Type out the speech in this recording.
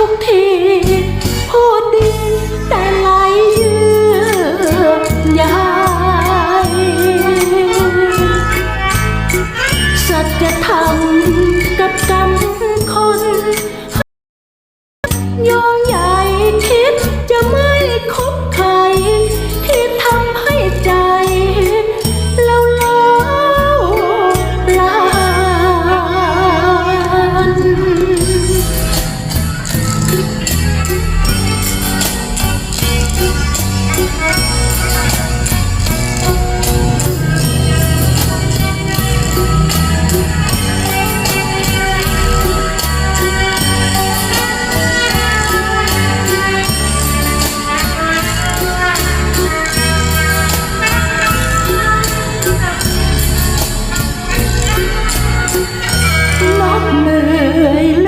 ทุกที พูดดีแต่ไหลเยื่อยายสัจธรรมกับกรรมคนยองย feuilles